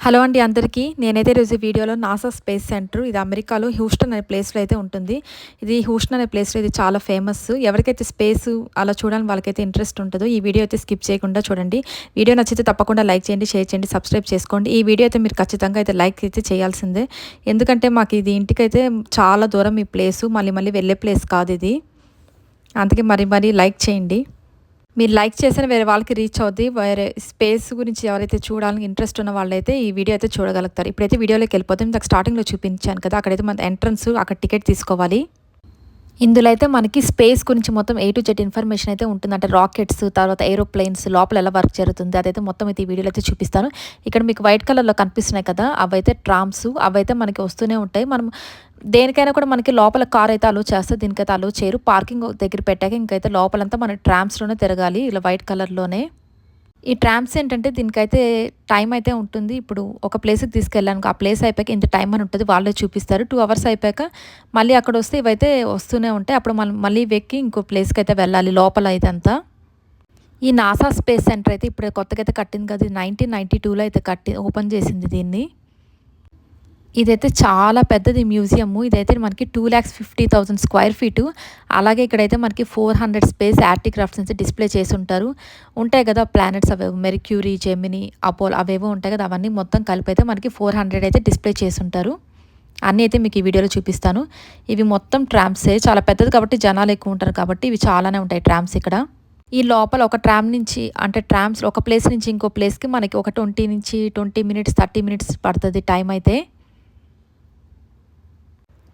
Hello అండి అందరికీ. నేనైతే రోజు వీడియోలో నాసా స్పేస్ సెంటర్ ఇది అమెరికాలో హ్యూస్టన్ అనే ప్లేస్లో అయితే ఉంటుంది. ఇది హ్యూస్టన్ అనే ప్లేస్లో ఇది చాలా ఫేమస్. ఎవరికైతే స్పేస్ అలా చూడాలని వాళ్ళకైతే ఇంట్రెస్ట్ ఉంటుందో ఈ వీడియో అయితే స్కిప్ చేయకుండా చూడండి. వీడియో నచ్చితే తప్పకుండా లైక్ చేయండి షేర్ చేయండి సబ్స్క్రైబ్ చేసుకోండి. ఈ వీడియో అయితే మీరు ఖచ్చితంగా అయితే లైక్ అయితే చేయాల్సిందే. ఎందుకంటే మాకు ఇది ఇంటికైతే చాలా దూరం ఈ ప్లేసు. మళ్ళీ మళ్ళీ వెళ్ళే ప్లేస్ కాదు ఇది. అందుకే మరి మరి లైక్ చేయండి. మీరు లైక్ చేసిన వేరే వాళ్ళకి రీచ్ అవుద్ది వేరే స్పేస్ గురించి ఎవరైతే చూడాలని ఇంట్రెస్ట్ ఉన్న వాళ్ళైతే ఈ వీడియో అయితే చూడగలుగుతారు. ఇప్పుడైతే వీడియోలోకి వెళ్ళిపోతే నాకు స్టార్టింగ్లో చూపించాను కదా అక్కడైతే మన ఎంట్రన్స్ అక్కడ టికెట్ తీసుకోవాలి. ఇందులో అయితే మనకి స్పేస్ గురించి మొత్తం ఏ టు జెడ్ ఇన్ఫర్మేషన్ అయితే ఉంటుంది. అంటే రాకెట్స్ తర్వాత ఏరోప్లేన్స్ లోపల ఎలా వర్క్ జరుగుతుంది అదైతే మొత్తం అయితే ఈ వీడియోలో అయితే చూపిస్తాను. ఇక్కడ మీకు వైట్ కలర్లో కనిపిస్తున్నాయి కదా అవైతే ట్రామ్స్ అవైతే మనకి వస్తూనే ఉంటాయి. మనం దేనికైనా కూడా మనకి లోపల కార్ అయితే అలో చేస్తే దీనికైతే అలో చేయరు. పార్కింగ్ దగ్గర పెట్టాక ఇంకైతే లోపలంతా మన ట్రామ్స్లోనే తిరగాలి ఇలా వైట్ కలర్లోనే ఈ ట్రామ్స్ ఏంటంటే దీనికైతే టైం అయితే ఉంటుంది. ఇప్పుడు ఒక ప్లేస్కి తీసుకెళ్ళాను ఆ ప్లేస్ అయిపోయాక ఇంత టైం అని ఉంటుంది వాళ్ళే చూపిస్తారు. టూ అవర్స్ అయిపోయాక మళ్ళీ అక్కడ వస్తే ఇవైతే వస్తూనే ఉంటాయి. అప్పుడు మనం మళ్ళీ వెక్కి ఇంకో ప్లేస్కి అయితే వెళ్ళాలి లోపల ఇదంతా ఈ నాసా స్పేస్ సెంటర్ అయితే ఇప్పుడు కొత్తగా అయితే కట్టింది కదా నైన్టీన్ నైంటీ టూలో అయితే కట్టి ఓపెన్ చేసింది దీన్ని. ఇదైతే చాలా పెద్దది మ్యూజియం ఇదైతే మనకి two lakhs fifty thousand square feet అలాగే ఇక్కడైతే మనకి ఫోర్ హండ్రెడ్ స్పేస్ క్రాఫ్ట్స్ అయితే డిస్ప్లే చేసి ఉంటారు. ఉంటాయి కదా ప్లానెట్స్ అవేవో మెరిక్యూరీ జెమిని అపోల్ అవేవో ఉంటాయి కదా అవన్నీ మొత్తం కలిపి అయితే మనకి ఫోర్ హండ్రెడ్ అయితే డిస్ప్లే చేసి ఉంటారు. అన్నీ అయితే మీకు ఈ వీడియోలో చూపిస్తాను. ఇవి మొత్తం ట్రామ్సే చాలా పెద్దది కాబట్టి జనాలు ఎక్కువ ఉంటారు కాబట్టి ఇవి చాలానే ఉంటాయి ట్రామ్స్ ఇక్కడ. ఈ లోపల ఒక ట్రామ్ నుంచి అంటే ట్రామ్స్ ఒక ప్లేస్ నుంచి ఇంకో ప్లేస్కి మనకి ఒక ట్వంటీ నుంచి ట్వంటీ మినిట్స్ థర్టీ మినిట్స్ పడుతుంది టైం అయితే.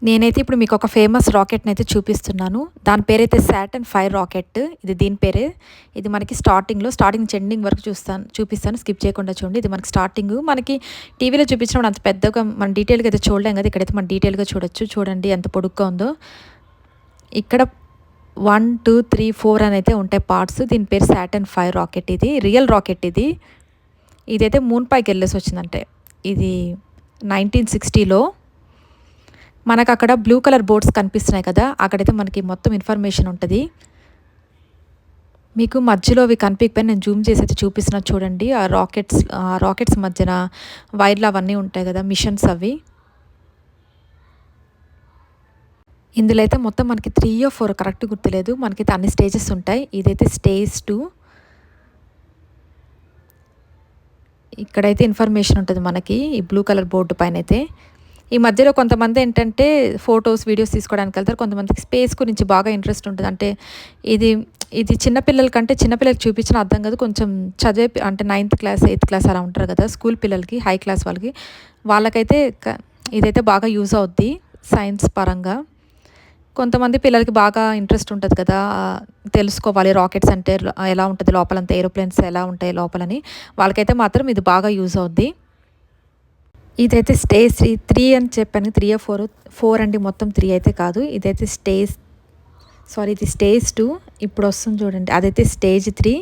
నేనైతే ఇప్పుడు మీకు ఒక ఫేమస్ రాకెట్ని అయితే చూపిస్తున్నాను. దాని పేరైతే శాటన్ ఫైర్ రాకెట్ ఇది దీని పేరే. ఇది మనకి స్టార్టింగ్లో స్టార్టింగ్ చెండింగ్ వరకు చూస్తాను చూపిస్తాను. స్కిప్ చేయకుండా చూడండి. ఇది మనకి స్టార్టింగ్ మనకి టీవీలో చూపించినప్పుడు అంత పెద్దగా మనం డీటెయిల్గా అయితే చూడలేం కదా. ఇక్కడైతే మనం డీటెయిల్గా చూడొచ్చు. చూడండి ఎంత పొడుగ్గా ఉందో. ఇక్కడ వన్ టూ త్రీ ఫోర్ అని అయితే ఉంటాయి పార్ట్స్ దీని పేరు శాటన్ ఫైర్ రాకెట్ ఇది. రియల్ రాకెట్ ఇది. ఇదైతే మూన్ పైకి వెళ్ళేసి వచ్చిందంటే. ఇది నైన్టీన్ సిక్స్టీలో మనకు అక్కడ బ్లూ కలర్ బోర్డ్స్ కనిపిస్తున్నాయి కదా అక్కడైతే మనకి మొత్తం ఇన్ఫర్మేషన్ ఉంటుంది. మీకు మధ్యలో అవి కనిపించకపోయి నేను జూమ్ చేసి అయితే చూపిస్తున్నా చూడండి. ఆ రాకెట్స్ ఆ రాకెట్స్ మధ్యన వైర్లు అవన్నీ ఉంటాయి కదా మిషన్స్ అవి. ఇందులో అయితే మొత్తం మనకి త్రీ ఓ ఫోర్ కరెక్ట్ గుర్తులేదు. మనకి అన్ని స్టేజెస్ ఉంటాయి. ఇదైతే స్టేజ్ టూ ఇక్కడైతే ఇన్ఫర్మేషన్ ఉంటుంది మనకి ఈ బ్లూ కలర్ బోర్డు పైన అయితే. ఈ మధ్యలో కొంతమంది ఏంటంటే ఫొటోస్ వీడియోస్ తీసుకోవడానికి వెళ్తారు. కొంతమందికి స్పేస్ గురించి బాగా ఇంట్రెస్ట్ ఉంటుంది. అంటే ఇది ఇది చిన్నపిల్లల కంటే చిన్నపిల్లలకి చూపించిన అర్థం కాదు. కొంచెం చదివే అంటే నైన్త్ క్లాస్ ఎయిత్ క్లాస్ అలా ఉంటారు కదా స్కూల్ పిల్లలకి హై క్లాస్ వాళ్ళకి. వాళ్ళకైతే ఇదైతే బాగా యూజ్ అవుద్ది సైన్స్ పరంగా. కొంతమంది పిల్లలకి బాగా ఇంట్రెస్ట్ ఉంటుంది కదా తెలుసుకోవాలి. రాకెట్స్ అంటే ఎలా ఉంటుంది లోపలంతా ఏరోప్లేన్స్ ఎలా ఉంటాయి లోపలని. వాళ్ళకైతే మాత్రం ఇది బాగా యూజ్ అవుద్ది. ఇదైతే స్టేజ్ త్రీ త్రీ అని చెప్పాను. త్రీ ఫోర్ ఫోర్ అండి మొత్తం త్రీ అయితే కాదు. ఇదైతే స్టేజ్ సారీ ఇది స్టేజ్ టూ. ఇప్పుడు వస్తుంది చూడండి. అదైతే స్టేజ్ త్రీ.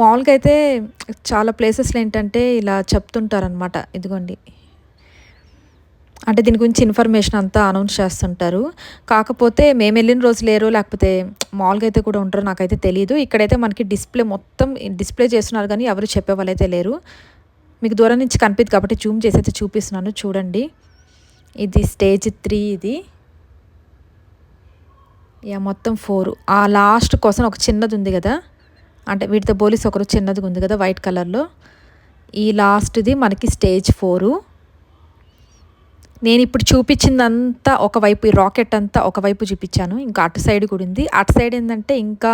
మామూలుగా అయితే చాలా ప్లేసెస్లో ఏంటంటే ఇలా చెప్తుంటారనమాట ఇదిగోండి. అంటే దీని గురించి ఇన్ఫర్మేషన్ అంతా అనౌన్స్ చేస్తుంటారు. కాకపోతే మేము వెళ్ళిన రోజు లేరు లేకపోతే మామూలుగా అయితే కూడా ఉంటారు నాకైతే తెలియదు ఇక్కడైతే మనకి డిస్ప్లే మొత్తం డిస్ప్లే చేస్తున్నారు కానీ ఎవరు చెప్పేవాళ్ళైతే లేరు. మీకు దూరం నుంచి కనిపిద్ది కాబట్టి జూమ్ చేసి అయితే చూపిస్తున్నాను. చూడండి. ఇది స్టేజ్ త్రీ ఇది. యా మొత్తం ఫోర్ ఆ లాస్ట్ కోసం ఒక చిన్నది ఉంది కదా. అంటే వీటితో పోలీస్ ఒకరు చిన్నది ఉంది కదా వైట్ కలర్లో ఈ లాస్ట్ది మనకి స్టేజ్ ఫోరు నేను ఇప్పుడు చూపించిందంతా ఒకవైపు ఈ రాకెట్ అంతా ఒకవైపు చూపించాను. ఇంకా అటు సైడ్ కూడా ఉంది. అటు సైడ్ ఏంటంటే ఇంకా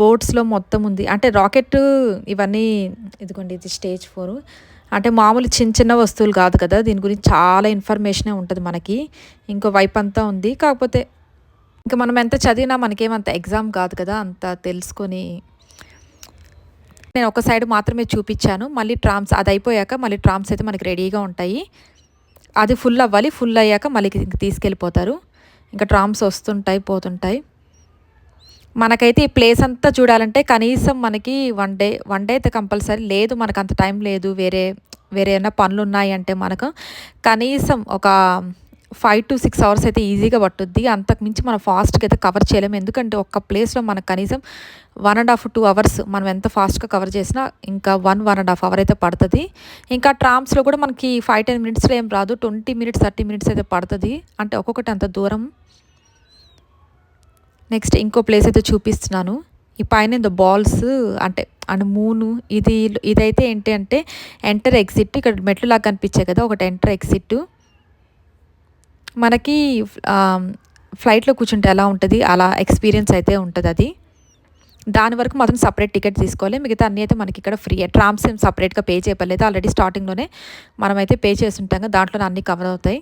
బోట్స్లో మొత్తం ఉంది. అంటే రాకెట్ ఇవన్నీ ఇదిగోండి ఇది స్టేజ్ ఫోర్. అంటే మామూలు చిన్న చిన్న వస్తువులు కాదు కదా దీని గురించి చాలా ఇన్ఫర్మేషనే ఉంటుంది మనకి. ఇంకో వైపు అంతా ఉంది. కాకపోతే ఇంకా మనం ఎంత చదివినా మనకేమంత ఎగ్జామ్ కాదు కదా అంత తెలుసుకొని నేను ఒక సైడ్ మాత్రమే చూపించాను. మళ్ళీ ట్రామ్స్ అది అయిపోయాక మళ్ళీ ట్రామ్స్ అయితే మనకి రెడీగా ఉంటాయి. అది ఫుల్ అవ్వాలి ఫుల్ అయ్యాక మళ్ళీ తీసుకెళ్ళిపోతారు. ఇంకా ట్రామ్స్ వస్తుంటాయి పోతుంటాయి. మనకైతే ఈ ప్లేస్ అంతా చూడాలంటే కనీసం మనకి వన్ డే వన్ డే అయితే కంపల్సరీ లేదు. మనకు అంత టైం లేదు. వేరే వేరే ఏమైనా పనులు ఉన్నాయి అంటే మనకు కనీసం ఒక ఫైవ్ టు సిక్స్ అవర్స్ అయితే ఈజీగా పట్టుద్ది. అంతకు మించి మనం ఫాస్ట్గా అయితే కవర్ చేయలేము. ఎందుకంటే ఒక్క ప్లేస్లో మనకు కనీసం one and half two hours మనం ఎంత ఫాస్ట్గా కవర్ చేసినా ఇంకా one one and half hour అయితే పడుతుంది. ఇంకా ట్రామ్స్లో కూడా మనకి ఫైవ్ టెన్ మినిట్స్లో ఏం రాదు. ట్వంటీ మినిట్స్ థర్టీ మినిట్స్ అయితే పడుతుంది. అంటే ఒక్కొక్కటి అంత దూరం. నెక్స్ట్ ఇంకో ప్లేస్ అయితే చూపిస్తున్నాను. ఈ పైన ద బాల్స్ అంటే అండ్ మూను. ఇది ఇదైతే ఏంటి అంటే ఎంటర్ ఎగ్జిట్. ఇక్కడ మెట్లు లాగా కనిపించాయి కదా ఒకటి ఎంటర్ ఎగ్జిట్. మనకి ఫ్లైట్లో కూర్చుంటే ఎలా ఉంటుంది? అలా ఎక్స్పీరియన్స్ అయితే ఉంటుంది అది. దాని వరకు మాత్రం సపరేట్ టికెట్ తీసుకోవాలి. మిగతా అన్నీ అయితే మనకి ఇక్కడ ఫ్రీ ట్రామ్స్ ఏం సపరేట్గా పే చేయలేదు ఆల్రెడీ స్టార్టింగ్లోనే మనమైతే పే చేస్తుంటాం కదా దాంట్లో అన్నీ కవర్ అవుతాయి.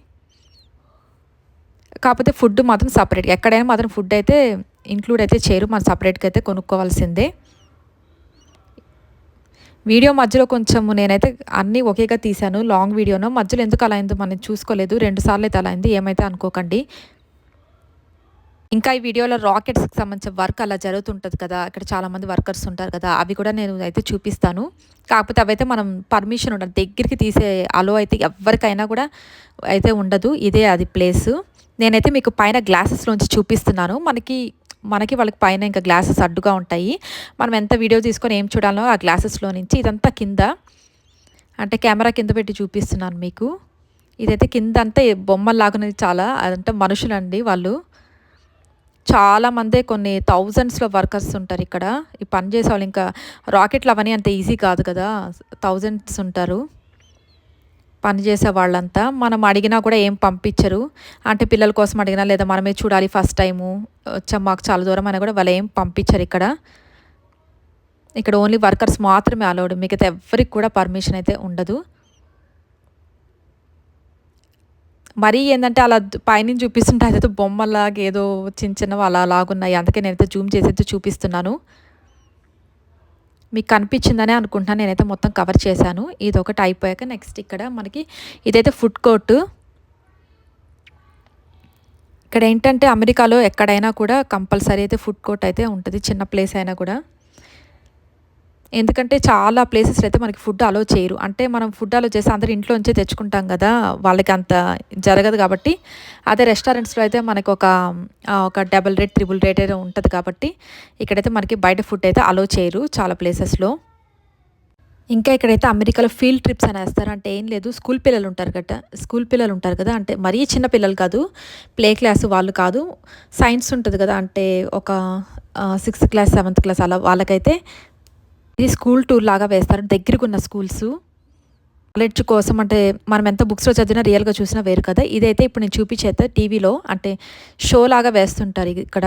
కాకపోతే ఫుడ్ మాత్రం సపరేట్. ఎక్కడైనా మాత్రం ఫుడ్ అయితే ఇంక్లూడ్ అయితే చేయరు. మనం సపరేట్గా అయితే కొనుక్కోవాల్సిందే. వీడియో మధ్యలో కొంచెం నేనైతే అన్నీ ఒకేగా తీశాను. లాంగ్ వీడియోను. మధ్యలో ఎందుకు అలా అయిందో మనం చూసుకోలేదు. రెండు సార్లు అయితే అలా అయింది. ఏమైతే అనుకోకండి. ఇంకా ఈ వీడియోలో రాకెట్స్కి సంబంధించిన వర్క్ అలా జరుగుతుంటుంది కదా. ఇక్కడ చాలామంది వర్కర్స్ ఉంటారు కదా. అవి కూడా నేను అయితే చూపిస్తాను. కాకపోతే అవైతే మనం పర్మిషన్ ఉండదు దగ్గరికి తీసే అలో అయితే ఎవరికైనా కూడా అయితే ఉండదు. ఇదే అది ప్లేస్. నేనైతే మీకు పైన గ్లాసెస్లోంచి చూపిస్తున్నాను. మనకి మనకి వాళ్ళకి పైన ఇంకా గ్లాసెస్ అడ్డుగా ఉంటాయి. మనం ఎంత వీడియో తీసుకొని ఏం చూడాలో ఆ గ్లాసెస్లో నుంచి ఇదంతా కింద అంటే కెమెరా కింద పెట్టి చూపిస్తున్నాను మీకు. ఇదైతే కింద అంతా బొమ్మలాగున్నది చాలా అదంటే మనుషులండి వాళ్ళు. చాలామందే కొన్ని థౌజండ్స్లో వర్కర్స్ ఉంటారు ఇక్కడ. ఈ పని చేసే వాళ్ళు ఇంకా రాకెట్లు అవన్నీ అంత ఈజీ కాదు కదా థౌజండ్స్ ఉంటారు. పని చేసే వాళ్ళంతా మనం అడిగినా కూడా ఏం పంపించరు. అంటే పిల్లల కోసం అడిగినా లేదా మనమే చూడాలి ఫస్ట్ టైము మాకు చాలా దూరం అయినా కూడా వాళ్ళు ఏం పంపించరు ఇక్కడ. ఇక్కడ ఓన్లీ వర్కర్స్ మాత్రమే అలౌడ్ మిగతా ఎవరికి కూడా పర్మిషన్ అయితే ఉండదు. మరీ ఏంటంటే అలా పైనుంచి చూపిస్తుంటే అదైతే బొమ్మలాగా ఏదో చిన్న చిన్నవి అలా అలాగున్నాయి అందుకే నేనైతే జూమ్ చేసి అయితే చూపిస్తున్నాను. మీకు కనిపించిందనే అనుకుంటున్నాను. నేనైతే మొత్తం కవర్ చేశాను. ఇది ఒకటి అయిపోయాక నెక్స్ట్ ఇక్కడ మనకి ఇదైతే ఫుడ్ కోర్టు ఇక్కడ ఏంటంటే అమెరికాలో ఎక్కడైనా కూడా కంపల్సరీ అయితే ఫుడ్ కోర్ట్ అయితే ఉంటుంది. చిన్న ప్లేస్ అయినా కూడా. ఎందుకంటే చాలా ప్లేసెస్లో అయితే మనకి ఫుడ్ అలో చేయరు. అంటే మనం ఫుడ్ అలో చేసి అందరు ఇంట్లోంచే తెచ్చుకుంటాం కదా వాళ్ళకి అంత జరగదు కాబట్టి. అదే రెస్టారెంట్స్లో అయితే మనకి ఒక ఒక డబుల్ రేట్ త్రిబుల్ రేట్ అయితే ఉంటుంది కాబట్టి ఇక్కడైతే మనకి బయట ఫుడ్ అయితే అలో చేయరు చాలా ప్లేసెస్లో ఇంకా ఇక్కడైతే అమెరికాలో ఫీల్డ్ ట్రిప్స్ అని వేస్తారు. అంటే ఏం లేదు స్కూల్ పిల్లలు ఉంటారు కదా స్కూల్ పిల్లలు ఉంటారు కదా అంటే మరీ చిన్న పిల్లలు కాదు ప్లే క్లాస్ వాళ్ళు కాదు. సైన్స్ ఉంటుంది కదా అంటే ఒక సిక్స్త్ క్లాస్ సెవెంత్ క్లాస్ అలా వాళ్ళకైతే ఇది స్కూల్ టూర్ లాగా వేస్తారు. దగ్గరకు ఉన్న స్కూల్స్. నాలెడ్జ్ కోసం అంటే మనం ఎంత బుక్స్లో చదివినా రియల్గా చూసినా వేరు కదా. ఇదైతే ఇప్పుడు నేను చూపించేస్తే టీవీలో. అంటే షో లాగా వేస్తుంటారు ఇక్కడ.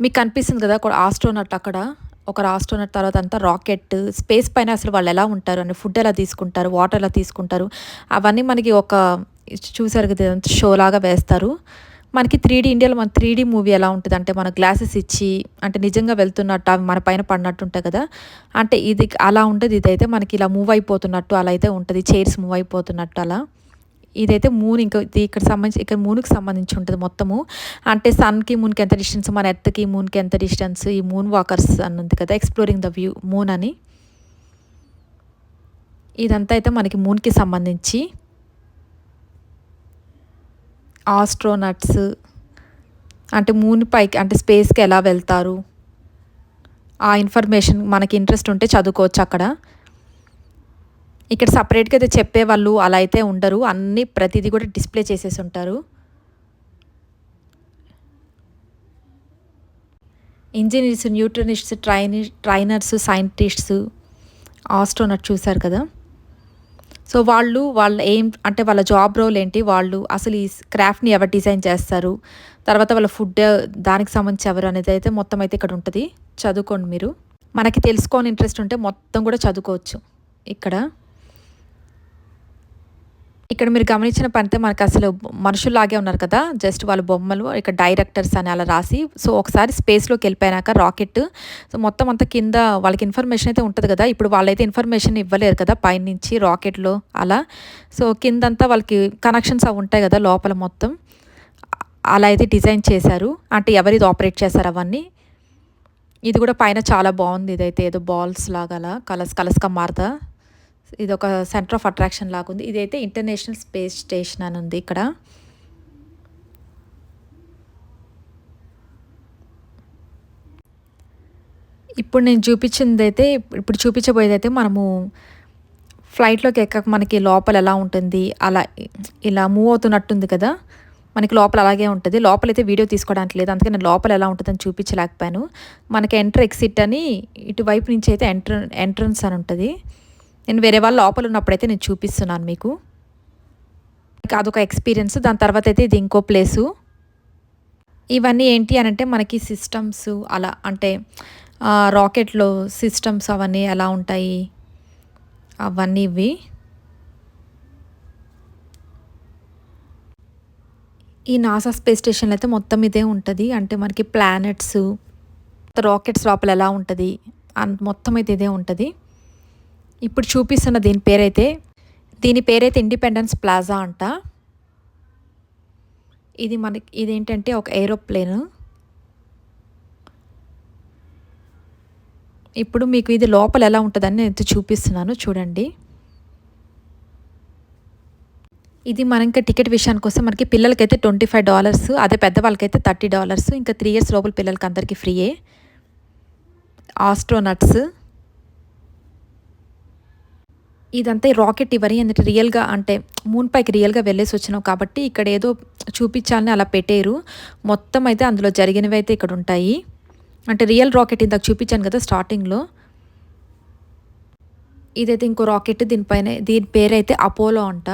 మీకు కనిపిస్తుంది కదా ఒక ఆస్ట్రోనట్ అక్కడ. ఒక ఆస్ట్రోనట్ తర్వాత అంతా రాకెట్ స్పేస్ పైన అసలు వాళ్ళు ఎలా ఉంటారు? అని ఫుడ్ ఎలా తీసుకుంటారు? వాటర్ ఎలా తీసుకుంటారు? అవన్నీ మనకి ఒక చూసారు కదా షో లాగా వేస్తారు. మనకి త్రీ డీ ఇండియాలో మన త్రీ డీ మూవీ ఎలా ఉంటుంది? అంటే మన గ్లాసెస్ ఇచ్చి అంటే నిజంగా వెళ్తున్నట్టు అవి మన పైన పడినట్టు ఉంటాయి కదా? అంటే ఇది అలా ఉంటుంది ఇదైతే మనకి ఇలా మూవ్ అయిపోతున్నట్టు అలా అయితే ఉంటుంది చైర్స్ మూవ్ అయిపోతున్నట్టు అలా. ఇదైతే మూన్ ఇంకా ఇది ఇక్కడ సంబంధించి ఇక్కడ మూన్కి సంబంధించి ఉంటుంది మొత్తము. అంటే సన్కి మూన్కి ఎంత డిస్టెన్స్ మన ఎర్త్కి మూన్కి ఎంత డిస్టెన్స్ ఈ మూన్ వాకర్స్ అని ఉంది కదా ఎక్స్ప్లోరింగ్ ద వ్యూ మూన్ అని. ఇదంతా అయితే మనకి మూన్కి సంబంధించి. ఆస్ట్రోనట్స్ అంటే మూన్ పైకి అంటే స్పేస్కి ఎలా వెళ్తారు? ఆ ఇన్ఫర్మేషన్ మనకి ఇంట్రెస్ట్ ఉంటే చదువుకోవచ్చు అక్కడ. ఇక్కడ సపరేట్గా అయితే చెప్పేవాళ్ళు అలా అయితే ఉండరు. అన్నీ ప్రతిదీ కూడా డిస్ప్లే చేసేసి ఉంటారు. Engineers nutritionists trainee trainers scientists astronaut చూశారు కదా? సో వాళ్ళు వాళ్ళ ఏం అంటే వాళ్ళ జాబ్ రోల్ ఏంటి వాళ్ళు అసలు ఈ క్రాఫ్ట్ని ఎవరు డిజైన్ చేస్తారు తర్వాత వాళ్ళ ఫుడ్ దానికి సంబంధించి ఎవరు అనేది అయితే మొత్తం అయితే ఇక్కడ ఉంటుంది. చదువుకోండి మీరు. మనకి తెలుసుకోని ఇంట్రెస్ట్ ఉంటే మొత్తం కూడా చదువుకోవచ్చు. ఇక్కడ ఇక్కడ మీరు గమనించిన పనితే మనకు అసలు మనుషుల్లాగే ఉన్నారు కదా. జస్ట్ వాళ్ళ బొమ్మలు ఇక్కడ డైరెక్టర్స్ అని అలా రాసి సో ఒకసారి స్పేస్లోకి వెళ్ళిపోయినాక రాకెట్ సో మొత్తం అంతా కింద వాళ్ళకి ఇన్ఫర్మేషన్ అయితే ఉంటుంది కదా. ఇప్పుడు వాళ్ళైతే ఇన్ఫర్మేషన్ ఇవ్వలేరు కదా పైనుంచి రాకెట్లో అలా. సో కిందంతా వాళ్ళకి కనెక్షన్స్ అవి ఉంటాయి కదా లోపల మొత్తం. అలా అయితే డిజైన్ చేశారు. అంటే ఎవరిది ఆపరేట్ చేశారు అవన్నీ. ఇది కూడా పైన చాలా బాగుంది. ఇదైతే ఏదో బాల్స్ లాగా అలా కలర్స్ కలర్స్గా మారుతా ఇది ఒక సెంటర్ ఆఫ్ అట్రాక్షన్ లాగా ఉంది ఇదైతే ఇంటర్నేషనల్ స్పేస్ స్టేషన్ అని ఉంది ఇక్కడ. ఇప్పుడు నేను చూపించింది అయితే ఇప్పుడు చూపించబోయేది అయితే మనము ఫ్లైట్లోకి ఎక్కక మనకి లోపల ఎలా ఉంటుంది అలా ఇలా మూవ్ అవుతున్నట్టుంది కదా మనకి లోపల అలాగే ఉంటుంది. లోపలైతే వీడియో తీసుకోవడానికి లేదు అందుకే నేను లోపల ఎలా ఉంటుందని చూపించలేకపోయాను. మనకి ఎంటర్ ఎక్సిట్ అని ఇటువైపు నుంచి అయితే ఎంట్ర ఎంట్రన్స్ అని ఉంటుంది. నేను వేరే వాళ్ళు లోపల ఉన్నప్పుడైతే నేను చూపిస్తున్నాను మీకు. అదొక ఎక్స్పీరియన్స్. దాని తర్వాత అయితే ఇది ఇంకో ప్లేసు. ఇవన్నీ ఏంటి అని అంటే మనకి సిస్టమ్స్ అలా అంటే రాకెట్లో సిస్టమ్స్ అవన్నీ ఎలా ఉంటాయి? అవన్నీ ఇవి. ఈ నాసా స్పేస్ స్టేషన్లో అయితే మొత్తం ఇదే ఉంటుంది. అంటే మనకి ప్లానెట్స్ రాకెట్స్ లోపల ఎలా ఉంటుంది? అంత మొత్తం అయితే ఇదే ఉంటుంది. ఇప్పుడు చూపిస్తున్న దీని పేరైతే దీని పేరైతే ఇండిపెండెన్స్ ప్లాజా అంట. ఇది మనకి ఇదేంటంటే ఒక ఏరోప్లేన్ ఇప్పుడు మీకు ఇది లోపల ఎలా ఉంటుందని నేను చూపిస్తున్నాను చూడండి. ఇది మన ఇంకా టికెట్ విషయానికి వస్తే మనకి పిల్లలకైతే ట్వంటీ ఫైవ్ డాలర్స్ అదే పెద్దవాళ్ళకైతే థర్టీ డాలర్స్ ఇంకా త్రీ ఇయర్స్ లోపల పిల్లలకి అందరికీ ఫ్రీయే. ఆస్ట్రోనట్స్ ఇదంతా రాకెట్ ఇవరి ఏంటంటే రియల్గా అంటే మూన్ పైకి రియల్గా వెళ్ళేసి వచ్చినావు కాబట్టి ఇక్కడ ఏదో చూపించాలని అలా పెట్టారు. మొత్తం అయితే అందులో జరిగినవి అయితే ఇక్కడ ఉంటాయి. అంటే రియల్ రాకెట్ ఇందాక చూపించాను కదా స్టార్టింగ్లో. ఇదైతే ఇంకో రాకెట్ దీనిపైన దీని పేరైతే అపోలో అంట.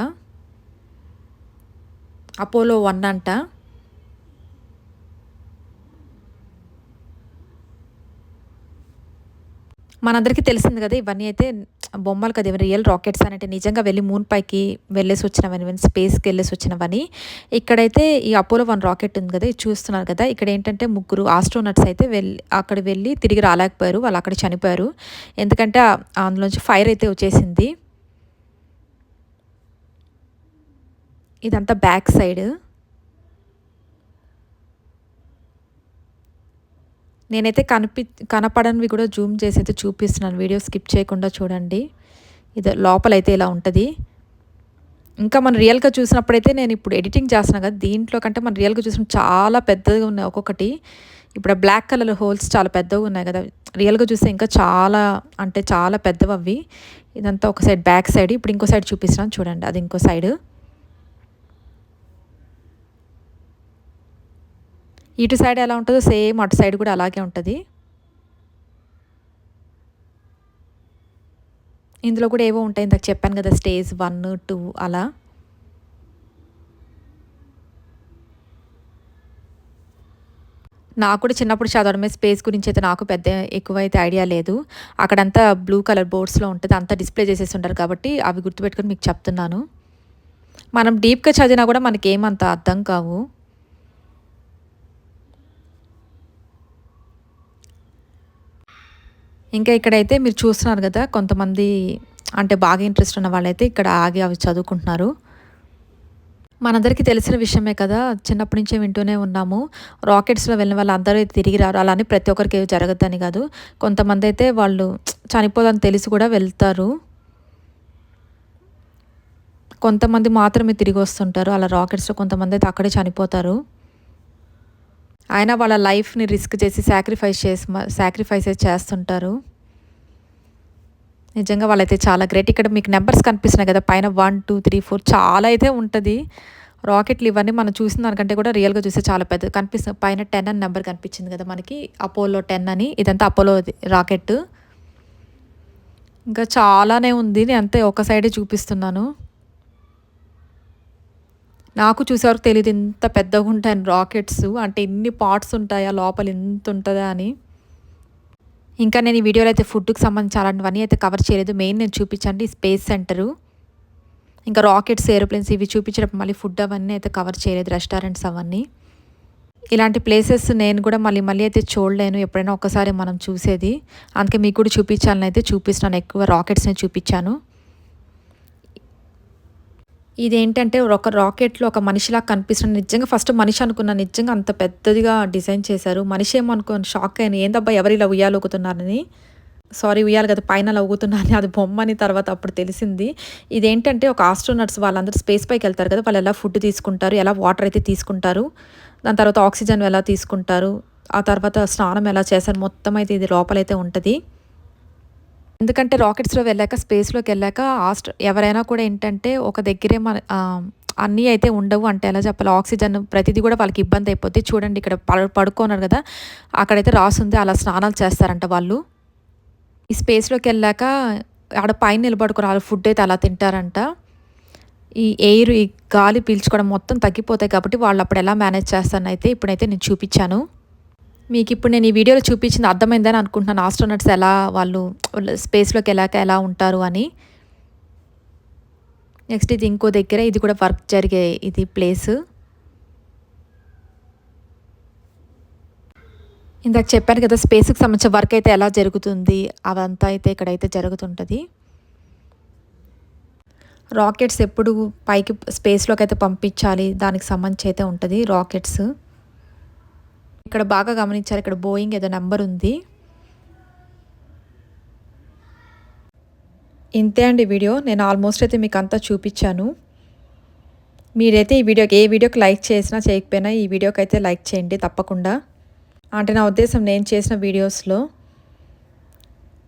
అపోలో వన్ అంట. మనందరికీ తెలిసింది కదా ఇవన్నీ అయితే బొమ్మలు కదా రియల్ రాకెట్స్ అంటే నిజంగా వెళ్ళి మూన్ పైకి వెళ్ళేసి వచ్చినవని స్పేస్కి వెళ్ళేసి వచ్చినవని. ఇక్కడైతే ఈ అపోలో వన్ రాకెట్ ఉంది కదా ఇది చూస్తున్నారు కదా. ఇక్కడ ఏంటంటే ముగ్గురు ఆస్ట్రోనట్స్ అయితే వెళ్ళి అక్కడ వెళ్ళి తిరిగి రాలేకపోయారు వాళ్ళు అక్కడ చనిపోయారు. ఎందుకంటే అందులోంచి ఫైర్ అయితే వచ్చేసింది. ఇదంతా బ్యాక్ సైడ్ నేనైతే కనిపి కనపడనివి కూడా జూమ్ చేసి అయితే చూపిస్తున్నాను. వీడియో స్కిప్ చేయకుండా చూడండి. ఇది లోపలైతే ఇలా ఉంటుంది. ఇంకా మనం రియల్గా చూసినప్పుడైతే నేను ఇప్పుడు ఎడిటింగ్ చేస్తున్నాను కదా దీంట్లో కంటే మనం రియల్గా చూసిన చాలా పెద్దగా ఉన్నాయి ఒక్కొక్కటి. ఇప్పుడు బ్లాక్ కలర్ హోల్స్ చాలా పెద్దగా ఉన్నాయి కదా. రియల్గా చూస్తే ఇంకా చాలా అంటే చాలా పెద్దవి అవి ఇదంతా ఒక సైడ్ బ్యాక్ సైడ్ ఇప్పుడు ఇంకో సైడ్ చూపిస్తున్నాను చూడండి. అది ఇంకో సైడ్. ఇటు సైడ్ ఎలా ఉంటుందో సేమ్ అటు సైడ్ కూడా అలాగే ఉంటుంది. ఇందులో కూడా ఏవో ఉంటాయి ఇందాక చెప్పాను కదా స్టేజ్ వన్ టూ అలా. నాకు కూడా చిన్నప్పుడు చదవడమే స్పేస్ గురించి అయితే నాకు పెద్ద ఎక్కువ అయితే ఐడియా లేదు. అక్కడంతా బ్లూ కలర్ బోర్డ్స్లో ఉంటుంది అంతా డిస్ప్లే చేసేసి ఉంటారు కాబట్టి అవి గుర్తుపెట్టుకొని మీకు చెప్తున్నాను. మనం డీప్గా చదివినా కూడా మనకి ఏమంత అర్థం కావు. ఇంకా ఇక్కడైతే మీరు చూస్తున్నారు కదా కొంతమంది అంటే బాగా ఇంట్రెస్ట్ ఉన్న వాళ్ళైతే ఇక్కడ ఆగి అవి చదువుకుంటున్నారు. మనందరికీ తెలిసిన విషయమే కదా చిన్నప్పటి నుంచే వింటూనే ఉన్నాము. రాకెట్స్లో వెళ్ళిన వాళ్ళు అందరూ తిరిగి రారు. అలానే ప్రతి ఒక్కరికి జరగద్దని కాదు. కొంతమంది అయితే వాళ్ళు చనిపోదని తెలిసి కూడా వెళ్తారు. కొంతమంది మాత్రమే తిరిగి వస్తుంటారు. అలా రాకెట్స్లో కొంతమంది అయితే అక్కడే చనిపోతారు. ఆయన వాళ్ళ లైఫ్ని రిస్క్ చేసి సాక్రిఫైస్ చేసి సాక్రిఫైసెస్ చేస్తుంటారు. నిజంగా వాళ్ళైతే చాలా గ్రేట్ ఇక్కడ మీకు నెంబర్స్ కనిపిస్తున్నాయి కదా పైన వన్ టూ త్రీ ఫోర్ చాలా అయితే ఉంటుంది. రాకెట్లు ఇవన్నీ మనం చూసిన దానికంటే కూడా రియల్గా చూస్తే చాలా పెద్ద కనిపిస్తుంది పైన టెన్ అని నెంబర్ కనిపించింది కదా మనకి అపోలో టెన్ అని ఇదంతా అపోలో రాకెట్ ఇంకా చాలానే ఉంది నేను అంతే ఒక సైడే చూపిస్తున్నాను. నాకు చూసేవరకు తెలియదు ఇంత పెద్దగా ఉంటాయని రాకెట్స్ అంటే ఎన్ని పార్ట్స్ ఉంటాయా లోపల ఎంత ఉంటుందా అని. ఇంకా నేను ఈ వీడియోలో అయితే ఫుడ్కి సంబంధించి అలాంటివన్నీ అయితే కవర్ చేయలేదు. మెయిన్ నేను చూపించండి స్పేస్ సెంటరు. ఇంకా రాకెట్స్ ఏరోప్లేన్స్ ఇవి చూపించేటప్పుడు మళ్ళీ ఫుడ్ అవన్నీ అయితే కవర్ చేయలేదు రెస్టారెంట్స్ అవన్నీ. ఇలాంటి ప్లేసెస్ నేను కూడా మళ్ళీ మళ్ళీ అయితే చూడలేను ఎప్పుడైనా ఒకసారి మనం చూసేది. అందుకే మీకు కూడా చూపించాలని అయితే చూపిస్తున్నాను. ఎక్కువ రాకెట్స్ని చూపించాను. ఇదేంటంటే ఒక రాకెట్లో ఒక మనిషిలా కనిపిస్తున్న నిజంగా ఫస్ట్ మనిషి అనుకున్న నిజంగా అంత పెద్దదిగా డిజైన్ చేశారు. మనిషి ఏమో అనుకోని షాక్ అయిన ఏందబ్బా ఎవరు ఇలా ఉయ్యాలొగుతున్నారని సారీ ఉయ్యాలి కదా పైన లవ్వుతున్నారని అది బొమ్మని తర్వాత అప్పుడు తెలిసింది. ఇదేంటంటే ఒక ఆస్ట్రోనట్స్ వాళ్ళందరూ స్పేస్ పైకి వెళ్తారు కదా వాళ్ళు ఎలా ఫుడ్ తీసుకుంటారు ఎలా వాటర్ అయితే తీసుకుంటారు దాని తర్వాత ఆక్సిజన్ ఎలా తీసుకుంటారు ఆ తర్వాత స్నానం ఎలా చేశారు మొత్తం అయితే ఇది లోపలైతే ఉంటుంది. ఎందుకంటే రాకెట్స్లో వెళ్ళాక స్పేస్లోకి వెళ్ళాక ఆస్ట్ ఎవరైనా కూడా ఏంటంటే ఒక దగ్గరే మన అన్నీ అయితే ఉండవు అంటే ఎలా చెప్పాలి? ఆక్సిజన్ ప్రతిదీ కూడా వాళ్ళకి ఇబ్బంది అయిపోతే చూడండి ఇక్కడ పడు పడుకోన్నారు కదా అక్కడైతే రాసుంది అలా స్నానాలు చేస్తారంట వాళ్ళు. ఈ స్పేస్లోకి వెళ్ళాక ఆడ పైన నిలబడుకుని వాళ్ళు ఫుడ్ అయితే అలా తింటారంట. ఈ ఎయిర్ ఈ గాలి పీల్చుకోవడం మొత్తం తగ్గిపోతాయి కాబట్టి వాళ్ళు అప్పుడు ఎలా మేనేజ్ చేస్తానైతే ఇప్పుడైతే నేను చూపించాను. మీకు ఇప్పుడు నేను ఈ వీడియోలో చూపించింది అర్థమైందని అనుకుంటున్నాను. ఆస్ట్రోనట్స్ ఎలా వాళ్ళు స్పేస్లోకి వెళ్ళాక ఎలా ఉంటారు అని. నెక్స్ట్ ఇది ఇంకో దగ్గర ఇది కూడా వర్క్ జరిగే ఇది ప్లేస్ ఇందాక చెప్పాను కదా స్పేస్కి సంబంధించిన వర్క్ అయితే ఎలా జరుగుతుంది? అవంతా అయితే ఇక్కడైతే జరుగుతుంటుంది. రాకెట్స్ ఎప్పుడు పైకి స్పేస్లోకి అయితే పంపించాలి దానికి సంబంధించి అయితే ఉంటుంది రాకెట్స్ ఇక్కడ బాగా గమనించారు ఇక్కడ బోయింగ్ ఏదో నెంబర్ ఉంది. ఇంతే అండి వీడియో. నేను ఆల్మోస్ట్ అయితే మీకు అంతా చూపించాను. మీరైతే ఈ వీడియోకి ఏ వీడియోకి లైక్ చేసినా చేయకపోయినా ఈ వీడియోకి అయితే లైక్ చేయండి తప్పకుండా. అంటే నా ఉద్దేశం నేను చేసిన వీడియోస్లో.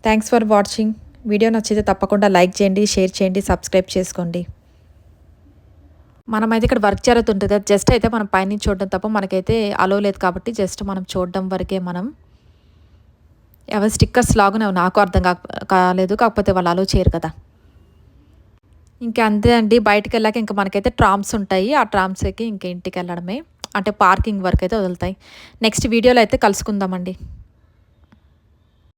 థ్యాంక్స్ ఫర్ వాచింగ్ వీడియో నచ్చితే తప్పకుండా లైక్ చేయండి షేర్ చేయండి సబ్స్క్రైబ్ చేసుకోండి. మనమైతే ఇక్కడ వర్క్ జరుగుతుంటుంది. జస్ట్ అయితే మనం పైనుంచి చూడడం తప్ప మనకైతే అలో లేదు కాబట్టి జస్ట్ మనం చూడడం వరకే మనం ఎవరి స్టిక్కర్స్ లాగానే నాకు అర్థం కాక కాలేదు. కాకపోతే వాళ్ళు అలో చేయరు కదా. ఇంకా అంతే అండి. బయటకు వెళ్ళాక ఇంకా మనకైతే ట్రామ్స్ ఉంటాయి. ఆ ట్రామ్స్కి ఇంకా ఇంటికి వెళ్ళడమే. అంటే పార్కింగ్ వరకు అయితే వదులుతాయి. నెక్స్ట్ వీడియోలో అయితే కలుసుకుందామండి.